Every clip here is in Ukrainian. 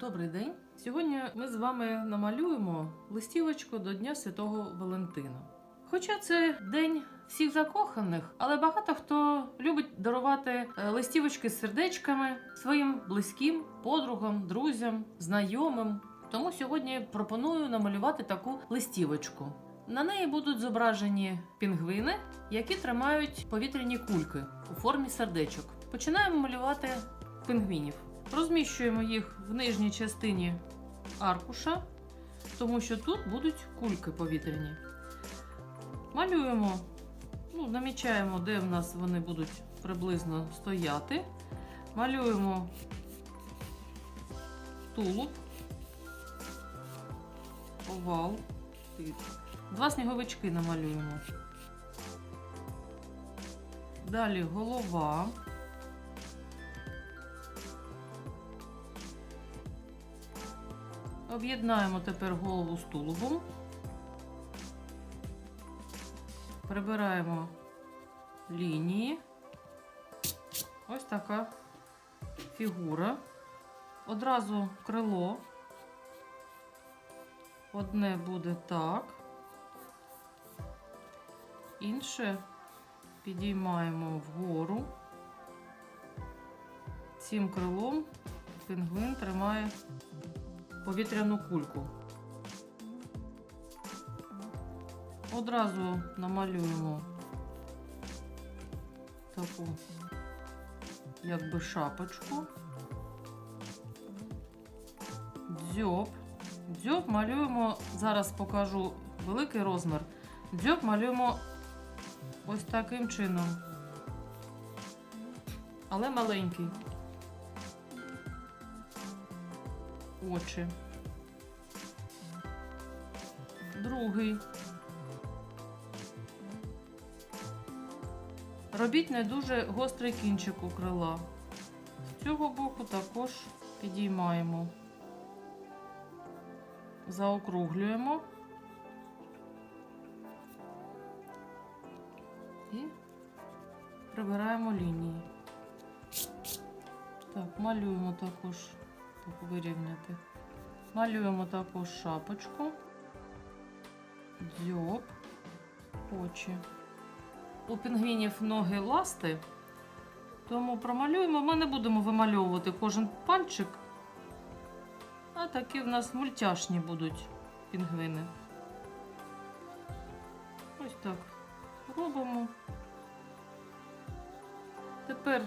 Добрий день. Сьогодні ми з вами намалюємо листівочку до Дня Святого Валентина. Хоча це день всіх закоханих, але багато хто любить дарувати е, листівочки з сердечками своїм близьким, подругам, друзям, знайомим. Тому сьогодні пропоную намалювати таку листівочку. На неї будуть зображені пінгвини, які тримають повітряні кульки у формі сердечок. Починаємо малювати пінгвінів. Розміщуємо їх в нижній частині аркуша, тому що тут будуть кульки повітряні. Малюємо, ну, намічаємо, де в нас вони будуть приблизно стояти. Малюємо тулуб, овал. Два сніговички намалюємо. Далі голова. Об'єднаємо тепер голову з тулубом. Прибираємо лінії. Ось така фігура. Одразу крило. Одне буде так. Інше підіймаємо вгору. Цим крилом пінгвин тримає повітряну кульку. Одразу намалюємо таку якби шапочку. Дзьоб. Дзьоб малюємо, зараз покажу великий розмір. Дзьоб малюємо ось таким чином. Але маленький. Очі. Другий. Робіть не дуже гострий кінчик у крила. З цього боку також підіймаємо, заокруглюємо і прибираємо лінії. Так, малюємо також так вирівняти. Малюємо також шапочку, дзьоб, очі. У пінгвінів ноги ласти, тому промалюємо. Ми не будемо вимальовувати кожен пальчик, а такі в нас мультяшні будуть пінгвини. Ось так робимо. Тепер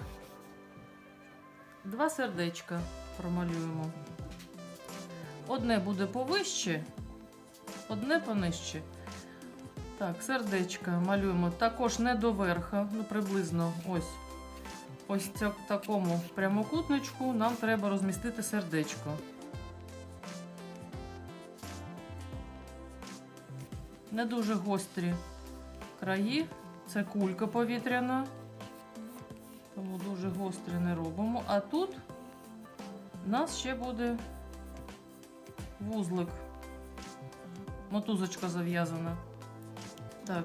два сердечка промалюємо. Одне буде повище, одне понижче. Так, сердечка малюємо також не до верха, ну приблизно ось. Ось в такому прямокутничку нам треба розмістити сердечко. Не дуже гострі краї. Це кулька повітряна. Тому дуже гострі не робимо. А тут у нас ще буде вузлик. Мотузочка зав'язана. Так,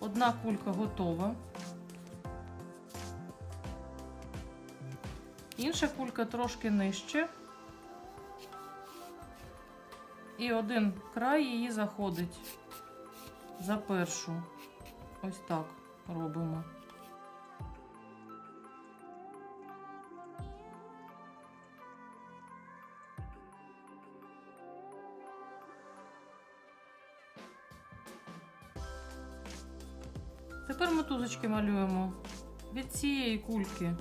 одна кулька готова. Інша кулька трошки нижче. І один край її заходить за першу. Ось так робимо. Тепер мотузочки малюємо. Від цієї кульки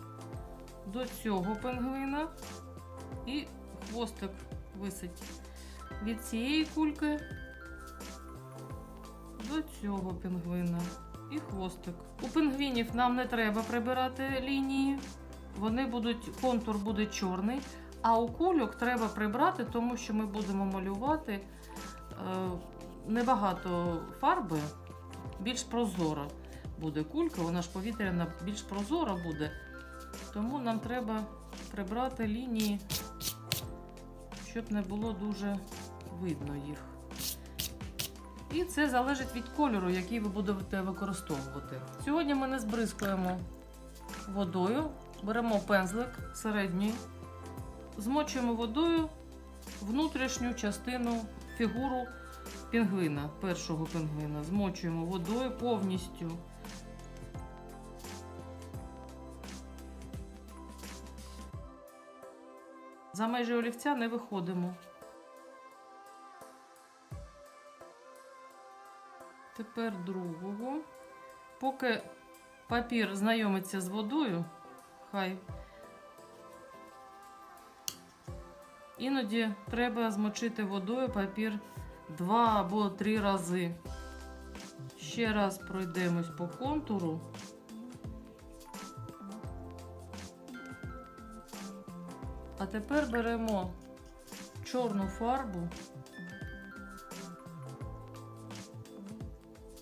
до цього пингвина і хвостик висить. Від цієї кульки до цього пінгвина і хвостик. У пінгвінів нам не треба прибирати лінії, вони будуть, контур буде чорний, а у кульок треба прибрати, тому що ми будемо малювати е, небагато фарби, більш прозоро буде кулька, вона ж повітряна більш прозора буде. Тому нам треба прибрати лінії, щоб не було дуже видно їх. І це залежить від кольору, який ви будете використовувати. Сьогодні ми не збризкуємо водою, беремо пензлик середній, змочуємо водою внутрішню частину фігуру пінгвина, першого пінгвина. Змочуємо водою повністю. За межі олівця не виходимо. Тепер другого. Поки папір знайомиться з водою, хай іноді треба змочити водою папір два або три рази. Ще раз пройдемось по контуру. А тепер беремо чорну фарбу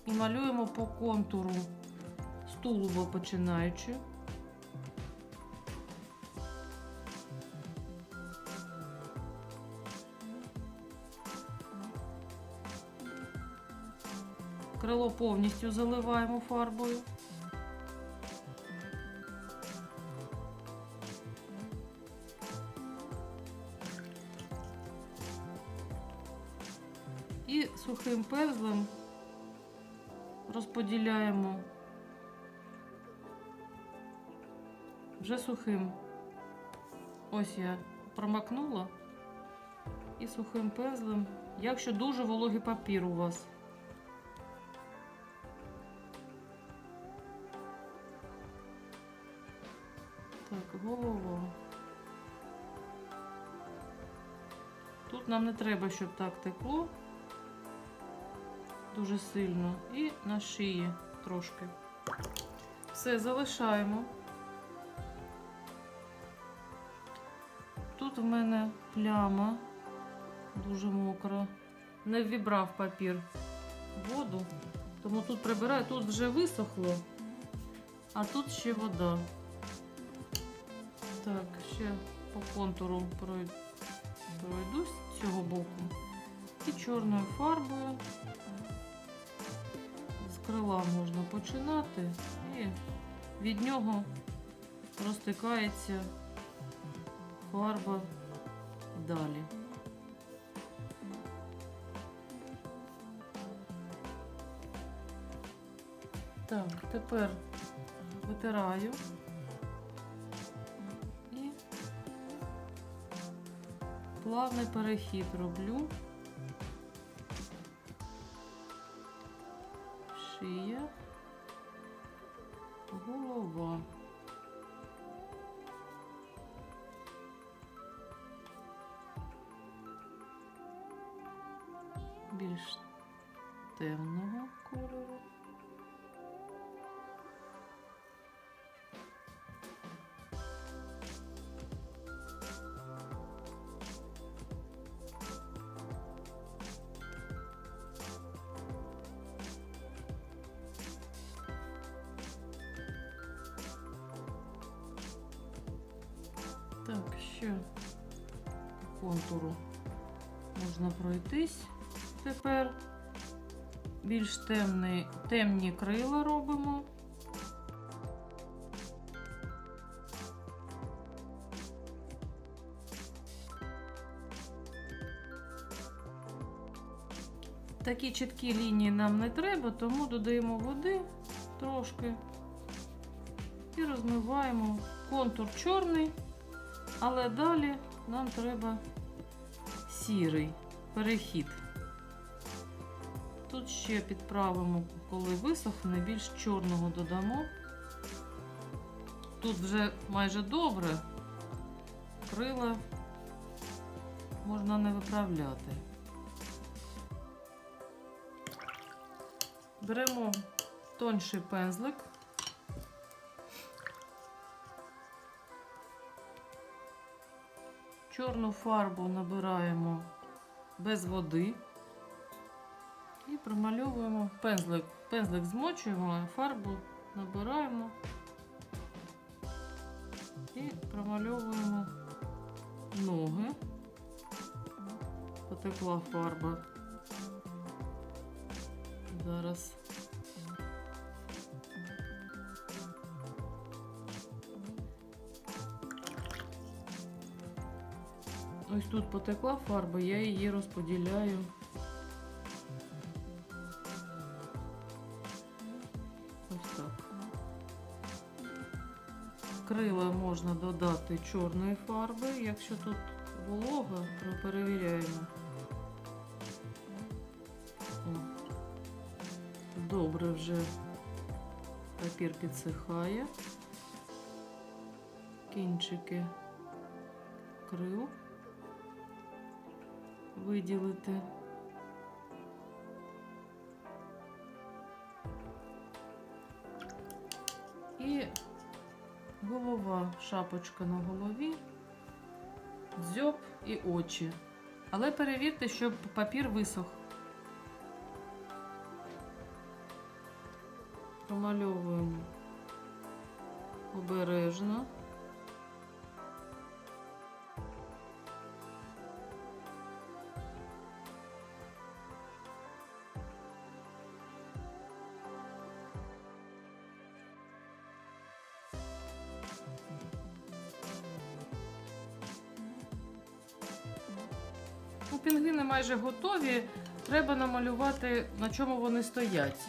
і малюємо по контуру з починаючи. Крило повністю заливаємо фарбою. І сухим пензлем розподіляємо вже сухим. Ось я промакнула і сухим пензлем, якщо дуже вологий папір у вас. Так, голова. Тут нам не треба, щоб так текло дуже сильно. І на шиї трошки. Все, залишаємо. Тут в мене пляма дуже мокра. Не ввібрав папір воду, тому тут прибираю, тут вже висохло, а тут ще вода. Так, ще по контуру пройду, пройду з цього боку. І чорною фарбою з крила можна починати і від нього розтикається фарба далі. Так, тепер витираю і плавний перехід роблю. Голова. Ще по контуру можна пройтись. Тепер більш темний, темні крила робимо. Такі чіткі лінії нам не треба, тому додаємо води трошки і розмиваємо контур чорний, але далі нам треба сірий перехід. Тут ще підправимо, коли висохне, більш чорного додамо. Тут вже майже добре, крила можна не виправляти. Беремо тонший пензлик. Чорну фарбу набираємо без води і промальовуємо пензлик. Пензлик змочуємо, а фарбу набираємо і промальовуємо ноги. Потекла фарба. Зараз. Ось тут потекла фарба, я її розподіляю. Ось так. Крила можна додати чорної фарби. Якщо тут волога, то перевіряємо. Добре вже папір підсихає. Кінчики крил виділити. І голова, шапочка на голові, дзьоб і очі. Але перевірте, щоб папір висох. Промальовуємо обережно. Майже готові. Треба намалювати, на чому вони стоять.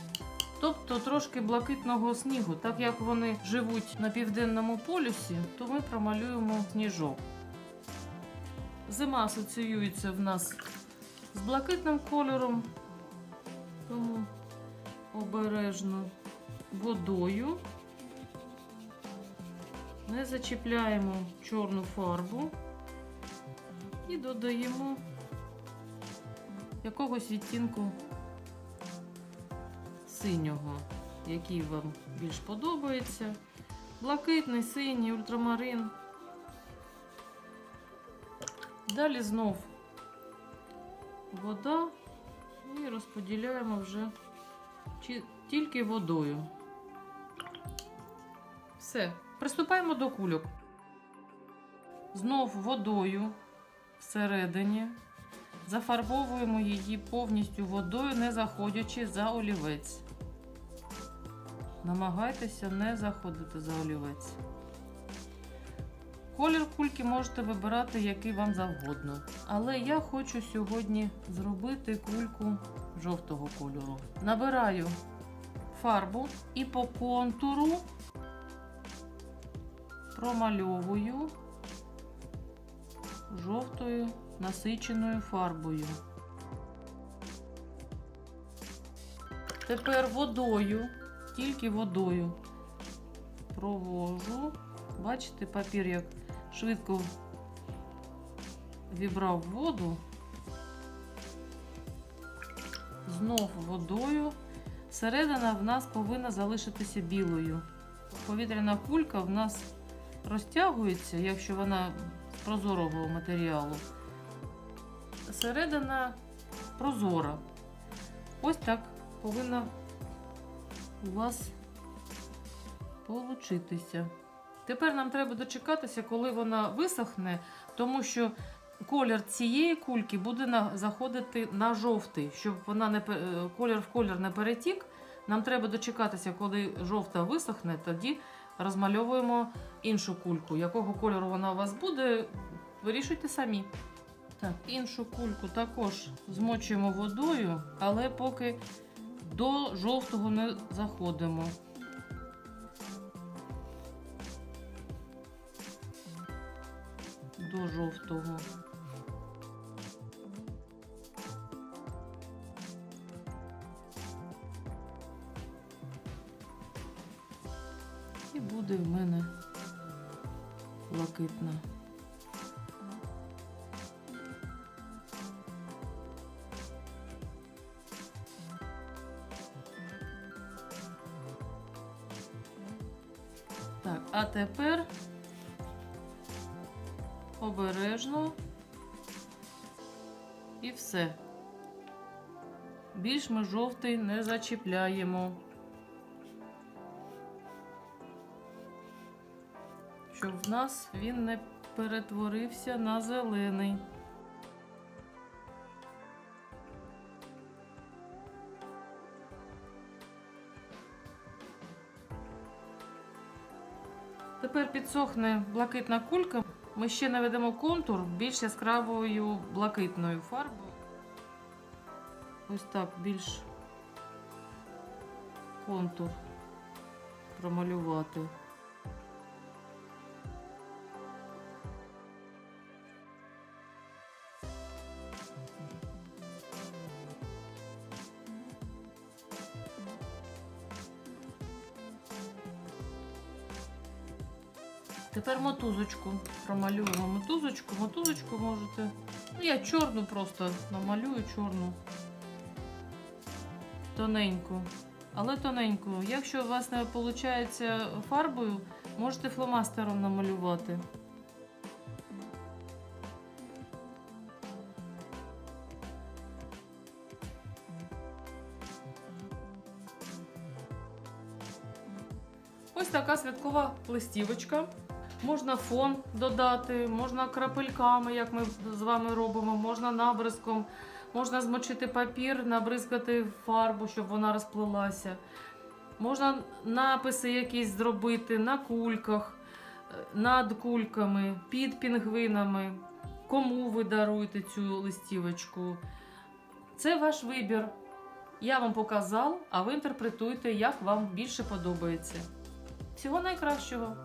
Тобто трошки блакитного снігу. Так як вони живуть на південному полюсі, то ми промалюємо сніжок. Зима асоціюється в нас з блакитним кольором, тому обережно водою. Не зачіпляємо чорну фарбу і додаємо якогось відтінку синього, який вам більш подобається. Блакитний, синій, ультрамарин. Далі знов вода і розподіляємо вже тільки водою. Все, приступаємо до кульок. Знов водою всередині. Зафарбовуємо її повністю водою, не заходячи за олівець. Намагайтеся не заходити за олівець. Колір кульки можете вибирати, який вам завгодно. Але я хочу сьогодні зробити кульку жовтого кольору. Набираю фарбу і по контуру промальовую жовтою насиченою фарбою. Тепер водою, тільки водою провожу. Бачите, папір як швидко вібрав воду. Знов водою. Середина в нас повинна залишитися білою. Повітряна кулька в нас розтягується, якщо вона з прозорого матеріалу. Середина прозора. Ось так повинна у вас получитися. Тепер нам треба дочекатися, коли вона висохне, тому що колір цієї кульки буде заходити на жовтий, щоб вона не е, колір в колір не перетік. Нам треба дочекатися, коли жовта висохне, тоді розмальовуємо іншу кульку. Якого кольору вона у вас буде, вирішуйте самі. Так, іншу кульку також змочуємо водою, але поки до жовтого не заходимо. До жовтого. І буде в мене блакитна. Тепер обережно і все. Більш ми жовтий не зачіпляємо. Щоб в нас він не перетворився на зелений. Підсохне блакитна кулька. ми ще наведемо контур більш яскравою блакитною фарбою. Ось так більш контур промалювати. Мотузочку промалюємо. Мотузочку, мотузочку можете. Ну, я чорну просто намалюю чорну. Тоненьку. Але тоненьку. Якщо у вас не виходить фарбою, можете фломастером намалювати. Ось така святкова листівочка. Можна фон додати, можна крапельками, як ми з вами робимо, можна набризком, можна змочити папір, набризкати фарбу, щоб вона розплилася. Можна написи якісь зробити на кульках, е, над кульками, під пінгвинами. Кому ви даруєте цю листівочку? Це ваш вибір. Я вам показав, а ви інтерпретуйте, як вам більше подобається. Всього найкращого!